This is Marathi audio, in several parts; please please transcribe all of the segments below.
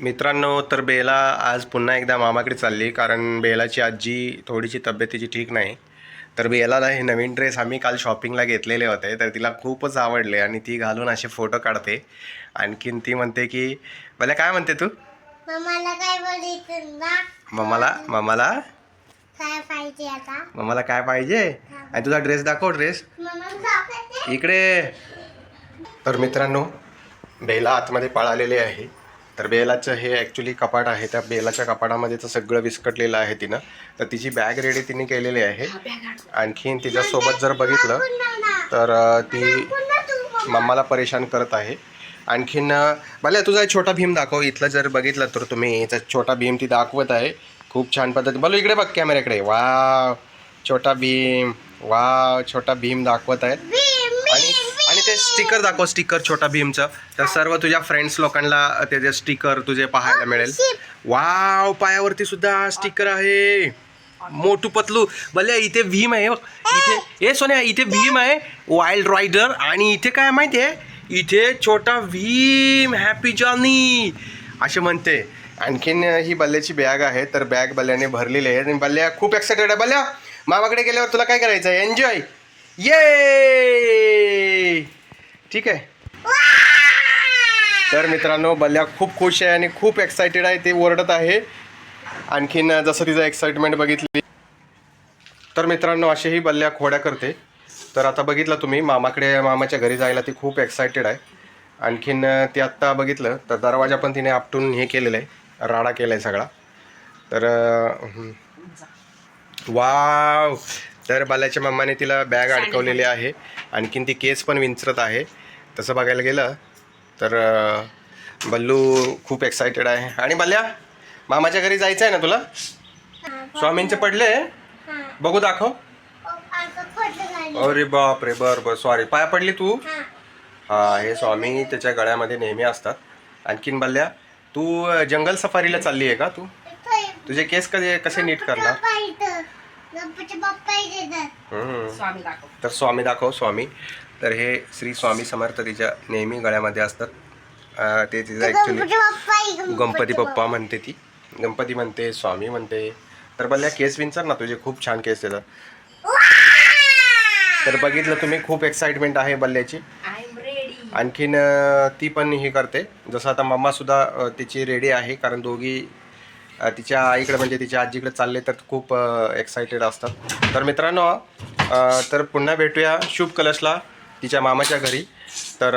मित्रांनो तर बेला आज पुन्हा एकदा मामाकडे चालली कारण बेलाची आजी थोडीशी तब्येत तिची ठीक नाही. तर बेलाला हे नवीन ड्रेस आम्ही काल शॉपिंगला घेतलेले होते तर तिला खूपच आवडले आणि ती घालून असे फोटो काढते. आणखीन ती म्हणते की मला काय म्हणते तू? मम्माला मम्माला काय पाहिजे मम्माला काय पाहिजे? आणि तुझा ड्रेस दाखव ड्रेस. इकडे. तर मित्रांनो बेला आतमध्ये पळालेले आहे. तर बेलाचं हे ॲक्च्युली कपाट आहे. त्या बेलाच्या कपाटामध्ये तर सगळं विस्कटलेलं आहे तिनं. तर तिची बॅग रेडी तिने केलेली आहे. आणखीन तिच्यासोबत जर बघितलं तर ती मम्माला परेशान करत आहे. आणखीन भले तुझा एक छोटा भीम दाखव. इथलं जर बघितलं तर तुम्ही याचा छोटा भीम ती दाखवत आहे. खूप छान पद्धती बोलो इकडे बघ कॅमेऱ्याकडे वा छोटा भीम. वा छोटा भीम दाखवत आहे आणि ते स्टिकर दाखव स्टिकर छोटा भीमचं. तर सर्व तुझ्या फ्रेंड्स लोकांना त्याचे स्टिकर तुझे पाहायला मिळेल. वाव पायावरती सुद्धा स्टिकर आहे. मोटू पतलू. भले इथे भीम आहे. इथे ए सोन्या इथे भीम आहे वाईल्ड रायडर आणि इथे काय माहिती आहे? इथे छोटा भीम हॅपी जॉनी असे म्हणते. आणखीन ही बल्ल्याची बॅग आहे तर बॅग बल्ल्याने भरलेली आहे. आणि बल्ल्या खूप एक्साइटेड आहे. बल्ल्या मामाकडे गेल्यावर तुला काय करायचं आहे एन्जॉय ये ठीक आहे. तर मित्रांनो बल्ल्या खूप खुश आहे आणि खूप एक्सायटेड आहे. ते ओरडत आहे. आणखीन जसं तिचं एक्साइटमेंट बघितली. तर मित्रांनो असेही बल्ल्या खोड्या करते. तर आता बघितलं तुम्ही मामाकडे मामाच्या घरी जायला ती खूप एक्सायटेड आहे. आणखीन ती आत्ता बघितलं तर दरवाजा पण तिने आपटून हे केलेलं आहे. राडा केला आहे सगळा. तर वाव! तर बाल्याच्या मम्माने तिला बॅग अडकवलेली आहे. आणखीन ती केस पण विंचरत आहे. तसं बघायला गेलं तर बल्लू खूप एक्सायटेड आहे. आणि बल्ल्या मामाच्या घरी जायचं आहे ना तुला? स्वामींचे पडले? बघू दाखव. अरे बाप रे बर बर सॉरी पाया पडली तू? हा. हे स्वामी त्याच्या गळ्यामध्ये नेहमी असतात. आणखीन बल्ल्या तू जंगल सफारीला चालली आहे का तू? तुझे केस कसे नीट करणार. स्वामी दाखव. तर स्वामी दाखव स्वामी. तर हे श्री स्वामी समर्थ तिच्या नेहमी गळ्यामध्ये असतात. ते तिचं ॲक्च्युली गणपती बाप्पा. बाप्पा म्हणते ती. गणपती म्हणते स्वामी म्हणते. तर बल्ल्या केस विंचर ना तुझे खूप छान केस येतात. तर बघितलं तुम्ही खूप एक्साइटमेंट आहे बल्ल्याची. आणखीन ती पण हे करते. जसं आता मम्मासुद्धा अं, तिची रेडी आहे कारण दोघी तिच्या आईकडे म्हणजे तिच्या आजीकडे चालले तर खूप एक्सायटेड असतात. तर मित्रांनो तर पुन्हा भेटूया शुभ कलशला तिच्या मामाच्या घरी. तर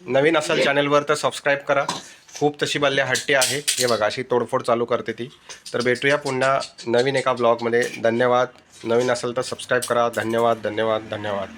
नवीन असाल चॅनलवर तर सबस्क्राईब करा. खूप तशी बल्ल्या हट्टी आहे. हे बघा अशी तोडफोड चालू करते ती. तर भेटूया पुन्हा नवीन एका ब्लॉगमध्ये धन्यवाद. नवीन असेल तर सबस्क्राईब करा. धन्यवाद धन्यवाद धन्यवाद.